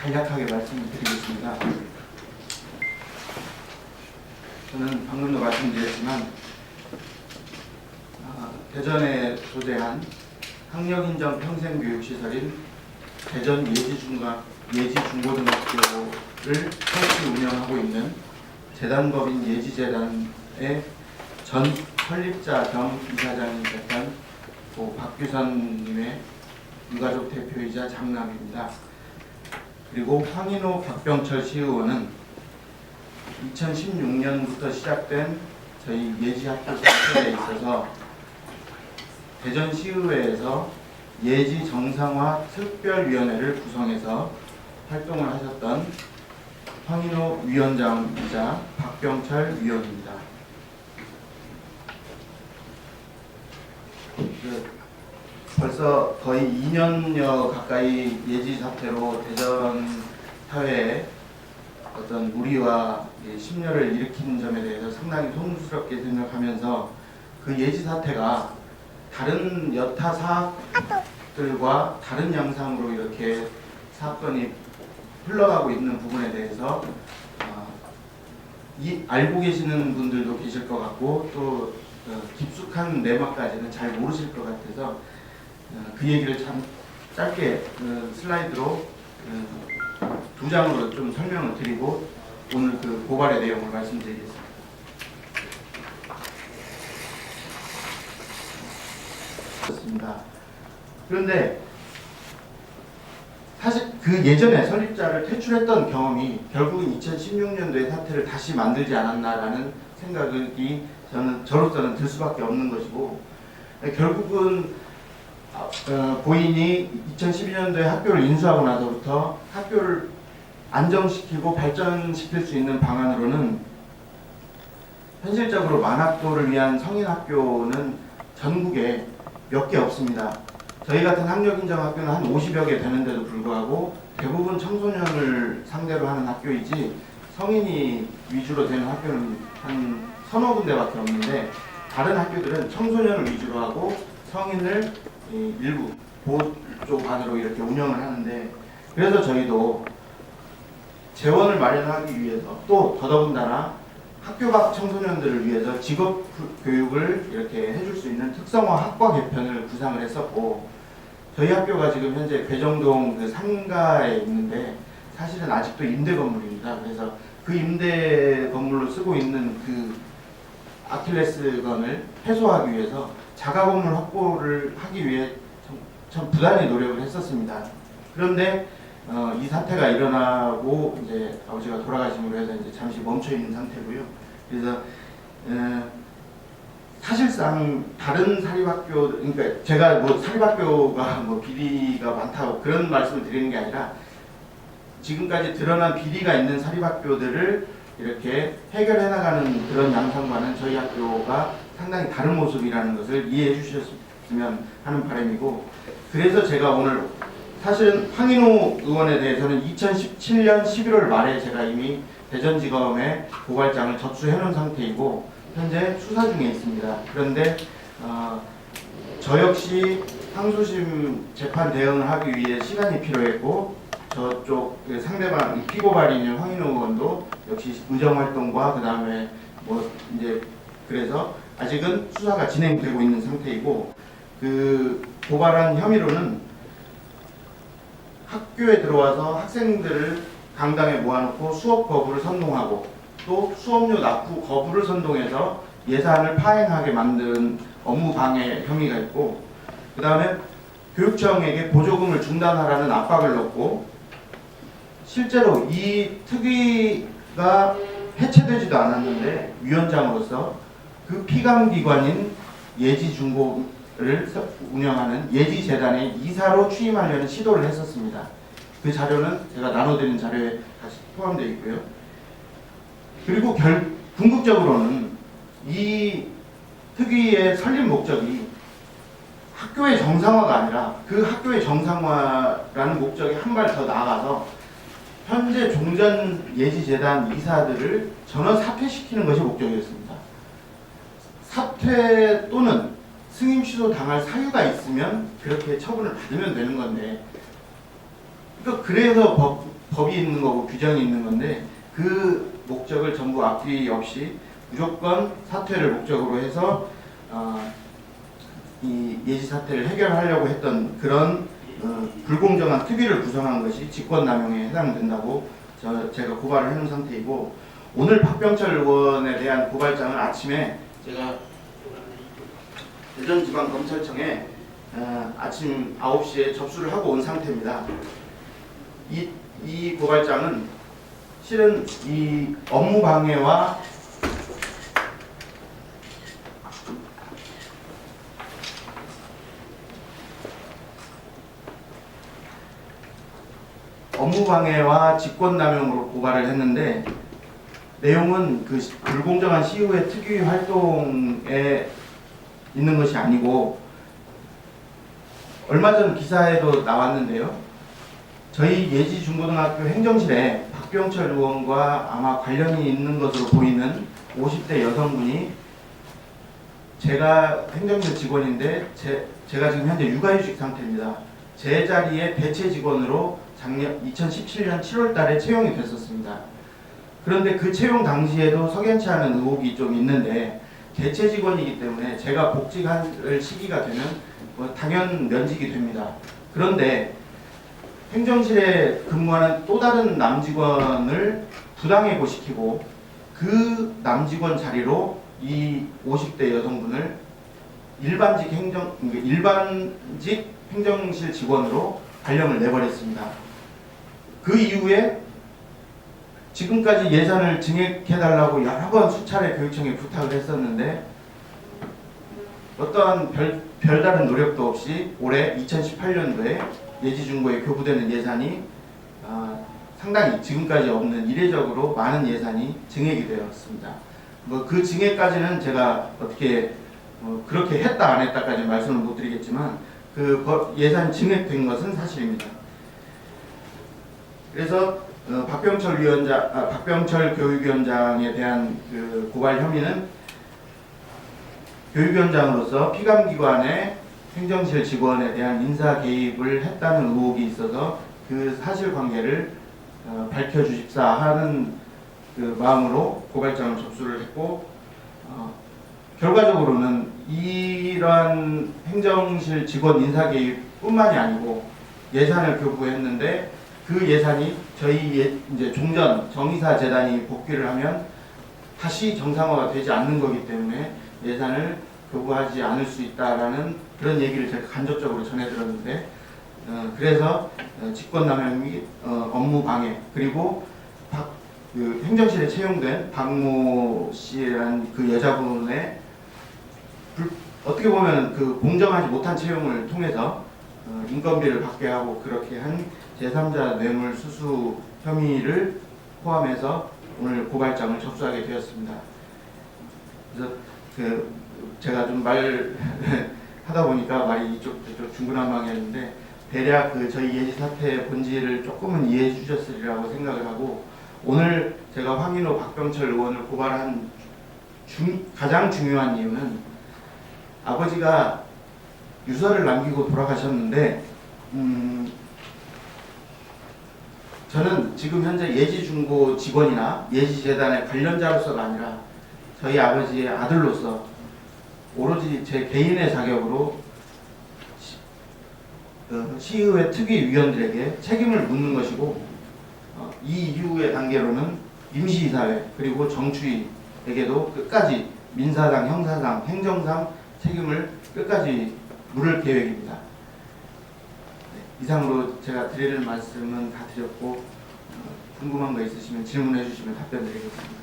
간략하게 말씀을 드리겠습니다. 저는 방금도 말씀드렸지만 아, 대전에 소재한 학력인정 평생교육시설인 대전 예지중과 예지중고등학교를 설치 운영하고 있는 재단법인 예지재단의 전 설립자 겸 이사장이셨던 고 박규선님의 유가족 대표이자 장남입니다. 그리고 황인호 박병철 시의원은 2016년부터 시작된 저희 예지학교 사태에 있어서 대전시의회에서 예지 정상화 특별위원회를 구성해서 활동을 하셨던 황인호 위원장이자 박병철 위원입니다. 그 벌써 거의 2년여 가까이 예지 사태로 대전 사회에 어떤 무리와 이 심려를 일으킨 점에 대해서 상당히 송구스럽게 생각하면서 그 예지 사태가 다른 여타 사학들과 다른 양상으로 이렇게 사건이 흘러가고 있는 부분에 대해서 어, 이 알고 계시는 분들도 계실 것 같고 또 어, 깊숙한 내막까지는 잘 모르실 것 같아서 어, 그 얘기를 참 짧게 어, 슬라이드로 어, 두 장으로 좀 설명을 드리고 오늘 그 고발의 내용을 말씀드리겠습니다. 그런데 사실 그 예전에 설립자를 퇴출했던 경험이 결국은 2016년도에 사태를 다시 만들지 않았나라는 생각이 저는 저로서는 들 수밖에 없는 것이고 결국은 어, 고인이 2012년도에 학교를 인수하고 나서부터 학교를 안정시키고 발전시킬 수 있는 방안으로는 현실적으로 만학도를 위한 성인 학교는 전국에 몇 개 없습니다. 저희 같은 학력인정 학교는 한 50여 개 되는데도 불구하고 대부분 청소년을 상대로 하는 학교이지 성인이 위주로 되는 학교는 한 서너 군데밖에 없는데 다른 학교들은 청소년을 위주로 하고 성인을 이 일부 보조 반으로 이렇게 운영을 하는데 그래서 저희도 재원을 마련하기 위해서 또 더더군다나 학교 밖 청소년들을 위해서 직업 교육을 이렇게 해줄 수 있는 특성화 학과 개편을 구상을 했었고 저희 학교가 지금 현재 괴정동 그 상가에 있는데 사실은 아직도 임대 건물입니다. 그래서 그 임대 건물로 쓰고 있는 그 아킬레스건을 해소하기 위해서 자가 건물 확보를 하기 위해 참, 참 부단히 노력을 했었습니다. 그런데 어, 이 사태가 일어나고 이제 아버지가 돌아가심으로 해서 이제 잠시 멈춰 있는 상태고요. 그래서 에, 사실상 다른 사립학교 그러니까 제가 뭐 사립학교가 뭐 비리가 많다고 그런 말씀을 드리는 게 아니라 지금까지 드러난 비리가 있는 사립학교들을 이렇게 해결해 나가는 그런 양상과는 저희 학교가 상당히 다른 모습이라는 것을 이해해 주셨으면 하는 바람이고 그래서 제가 오늘 사실은 황인호 의원에 대해서는 2017년 11월 말에 제가 이미 대전지검에 고발장을 접수해 놓은 상태이고 현재 수사 중에 있습니다. 그런데 어, 저 역시 항소심 재판 대응을 하기 위해 시간이 필요했고 저쪽 그 상대방 이 피고 발인인 황인호 의원도 역시 의정 활동과 그 다음에 뭐 이제 그래서 아직은 수사가 진행되고 있는 상태이고 그 고발한 혐의로는 학교에 들어와서 학생들을 강당에 모아놓고 수업 거부를 선동하고 또 수업료 납부 거부를 선동해서 예산을 파행하게 만든 업무 방해 혐의가 있고 그 다음에 교육청에게 보조금을 중단하라는 압박을 넣고 실제로 이 특위가 해체되지도 않았는데 위원장으로서 그 피감기관인 예지중고를 서- 운영하는 예지재단의 이사로 취임하려는 시도를 했었습니다. 그 자료는 제가 나눠드린 자료에 다시 포함되어 있고요. 그리고 결, 궁극적으로는 이 특위의 설립 목적이 학교의 정상화가 아니라 그 학교의 정상화라는 목적이 한 발 더 나아가서 현재 종전 예지재단 이사들을 전원 사퇴시키는 것이 목적이었습니다. 사퇴 또는 승인 취소 당할 사유가 있으면 그렇게 처분을 받으면 되는 건데 그 그래서 법, 법이 있는 거고 규정이 있는 건데 그 목적을 전부 앞뒤 없이 무조건 사퇴를 목적으로 해서 어, 이 예지 사태를 해결하려고 했던 그런 어, 불공정한 특위를 구성한 것이 직권남용에 해당된다고 저, 제가 고발을 해놓은 상태이고 오늘 박병철 의원에 대한 고발장을 아침에 제가 대전지방검찰청에 어, 아침 9시에 접수를 하고 온 상태입니다. 이, 이 고발장은 실은 이 업무 방해와 업무 방해와 직권남용으로 고발을 했는데 내용은 그 시- 불공정한 시의회 특위 활동에 있는 것이 아니고 얼마 전 기사에도 나왔는데요. 저희 예지 중고등학교 행정실에 박병철 의원과 아마 관련이 있는 것으로 보이는 50대 여성분이 제가 행정실 직원인데 제, 제가 지금 현재 육아휴직 상태입니다. 제 자리에 대체 직원으로 작년 2017년 7월 달에 채용이 됐었습니다. 그런데 그 채용 당시에도 석연치 않은 의혹이 좀 있는데 대체 직원이기 때문에 제가 복직할 시기가 되면 뭐 당연 면직이 됩니다. 그런데 행정실에 근무하는 또 다른 남직원을 부당해고시키고 그 남직원 자리로 이 50대 여성분을 일반직 행정 그러니까 일반직 행정실 직원으로 발령을 내버렸습니다. 그 이후에 지금까지 예산을 증액해달라고 여러 번 수차례 교육청에 부탁을 했었는데 어떠한 별, 별다른 노력도 없이 올해 2018년도에 예지중고에 교부되는 예산이 아, 상당히 지금까지 없는 이례적으로 많은 예산이 증액이 되었습니다. 뭐 그 증액까지는 제가 어떻게 어, 그렇게 했다 안 했다까지 말씀을 못 드리겠지만 그 거- 예산 증액된 것은 사실입니다. 그래서 어, 박병철 위원장, 아, 박병철 교육위원장에 대한 그 고발 혐의는 교육위원장으로서 피감기관의 행정실 직원에 대한 인사 개입을 했다는 의혹이 있어서 그 사실관계를 어, 밝혀주십사 하는 그 마음으로 고발장을 접수를 했고 어, 결과적으로는 이러한 행정실 직원 인사 개입뿐만이 아니고 예산을 교부했는데 그 예산이 저희 예, 이제 종전 정의사 재단이 복귀를 하면 다시 정상화가 되지 않는 거기 때문에 예산을 교부하지 않을 수 있다라는 그런 얘기를 제가 간접적으로 전해 들었는데 어, 그래서 어, 직권남용 및 어, 업무 방해 그리고 박, 그 행정실에 채용된 박모 씨라는 그 여자분의 불- 어떻게 보면 그 공정하지 못한 채용을 통해서 어, 인건비를 받게 하고 그렇게 한 제3자 뇌물 수수 혐의를 포함해서 오늘 고발장을 접수하게 되었습니다. 그래서 그 제가 좀 말 하다 보니까 말이 이쪽 저쪽 중구난방이었는데 대략 그 저희 예지 사태의 본질을 조금은 이해해 주셨으리라고 생각을 하고 오늘 제가 황인호 박병철 의원을 고발한 중, 가장 중요한 이유는 아버지가 유서를 남기고 돌아가셨는데 음, 저는 지금 현재 예지중고 직원이나 예지재단의 관련자로서가 아니라 저희 아버지의 아들로서 오로지 제 개인의 자격으로 시, 어, 시의회 특위 위원들에게 책임을 묻는 것이고 어, 이 이후의 단계로는 임시이사회 그리고 정추위에게도 끝까지 민사상, 형사상, 행정상 책임을 끝까지 물을 계획입니다. 네, 이상으로 제가 드릴 말씀은 다 드렸고 어, 궁금한 거 있으시면 질문해 주시면 답변 드리겠습니다.